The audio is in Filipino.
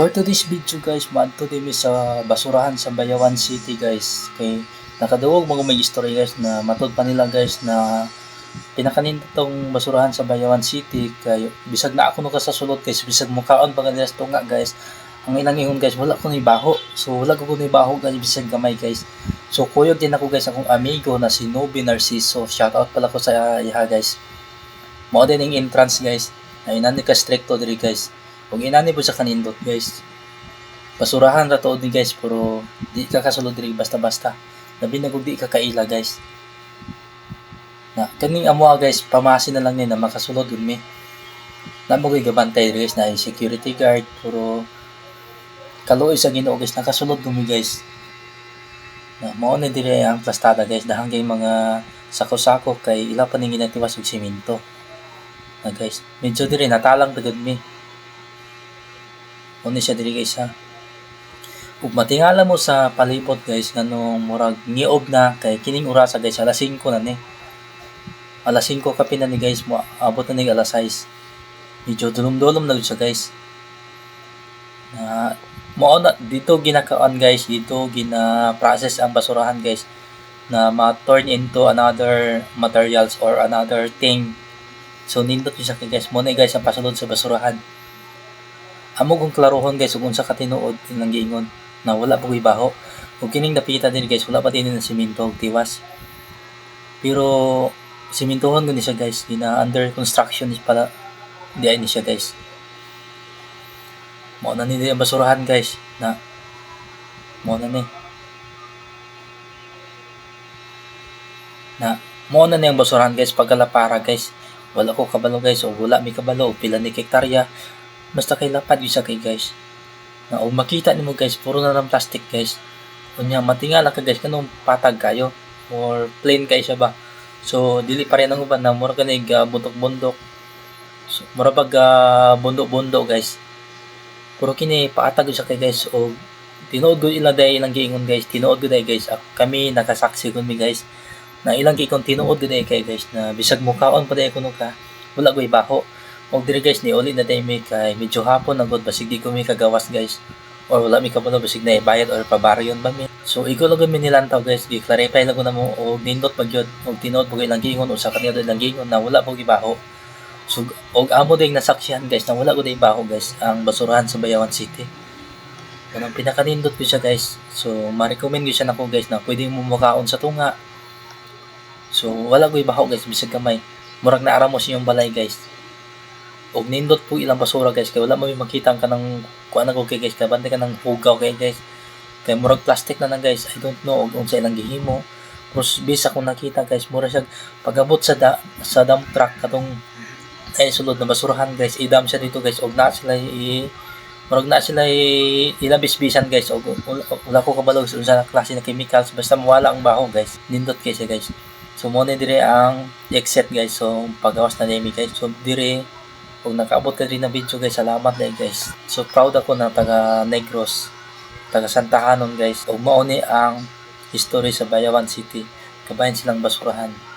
For today's video guys, maadto din mi sa basurahan sa Bayawan City guys. Kay nakaduwag mga may story guys na matod pa nila guys na pinakanin tong basurahan sa Bayawan City kay bisag na ako no ka sa sulod guys, bisag mukaon pa kanila sa tunga guys. Ang ilang ingon guys, wala ko ni baho. So wala ko ni baho guys bisag gamay guys. So kuyog din ako guys akong amigo na si Nobi Narciso. Shout out pala ko sa iha guys. Mao din ang entrance guys. Ay nani ka stricto diri guys. Kung inani po sa kanindot guys. Basurahan ra to ni guys pero di ka kasulod diri basta-basta. Labi na kung di ka kaila guys. Na kaning amo guys, pamasin na lang ni na makasulod yun mi. Namo koy gabantay guys na security guard pero kaluoy sa Ginoo guys nakasulod gumi guys. Na mao na diri ang plastada guys dahang kay mga sako-sako kay ila pa ning ginatiwas og semento. Na guys, medyo diri natalang pagod mi. Uni siya diri guys ha. Ug matingala mo sa palibot guys nganong murag niob na kay kining orasa guys alas 5 na ni. Alas 5 kape na ni guys mo abot na ni alas 6. Medyo dulom-dulom na siya guys. Na mo na dito ginakaon guys dito gina process ang basurahan guys na ma-turn into another materials or another thing. So nindot siya kay guys mo na guys ang pasulod sa basurahan amo kung klarohon guys ug unsa ka tinuod ilang giingon na wala pa koy baho. Ug kining napita din guys wala pa din ng semento ug tiwas. Pero simentohon gani siya guys gina under construction is pala di ni siya guys. Mo na ni ang basurahan guys na mo na ni. Na mo na ni ang basurahan guys pagkalapara guys. Wala ko kabalo guys o wala mi kabalo pila ni hektarya basta kay lapad yun kay guys. Na o makita nimo guys puro na lang plastic guys. Unya matingala ka guys kanong patag kayo. Or plain kay siya ba. So dili pa rin ang uban na mura kanig uh, bundok-bundok. So mura pag uh, bundok-bundok guys. Puro kini paatag yun siya kay guys. O tinuod ko ilang day ilang giingon guys. Tinuod ko day guys. Ak- kami nakasaksi kun mi guys. Na ilang kikon tinuod ko day kay guys. Na bisag mukaon pa day kuno ka wala ko ibaho Og diri guys ni uli na day mi kay medyo hapon na gud basig di ko mi kagawas guys. Or wala mi kabalo basig na ibayad or pabaryon ba mi. So ikaw lang mi nilantaw guys, gi clarify lang ko na mo og nindot pag yun og tinuod pag ilang gingon usa ka niya ilang gingon na wala pag ibaho. So og amo ding nasaksihan guys na wala ko day baho guys ang basurahan sa Bayawan City. Kanang pinakanindot ko siya guys. So ma-recommend ko siya nako guys na pwede mo mukaon sa tunga. So wala ko ibaho guys bisag kamay. Murag na aramos yung balay guys og nindot po ilang basura guys. Kay wala mo makita ang kanang kuan ako kay guys. Kay bante ka ng hugaw kay guys. Kay murag plastic na lang guys. I don't know og unsa ilang gihimo. Pero bisa kung nakita guys. Mura siya. Pagabot sa da, sa dump truck katong ay sulod na basurahan guys. Idam siya dito guys. Og na sila i murag na sila i, ilabis-bisan guys. Og wala ko kabalo sa unsa klase na chemicals. Basta mawala ang baho guys. Nindot kay siya guys. So mo na dire ang exit guys. So pagawas na nimi guys. So dire kung nakaabot ka rin na video guys, salamat na guys. So proud ako na taga Negros, taga Santa Hanon guys. Ug ang history sa Bayawan City. Kabayan silang basurahan.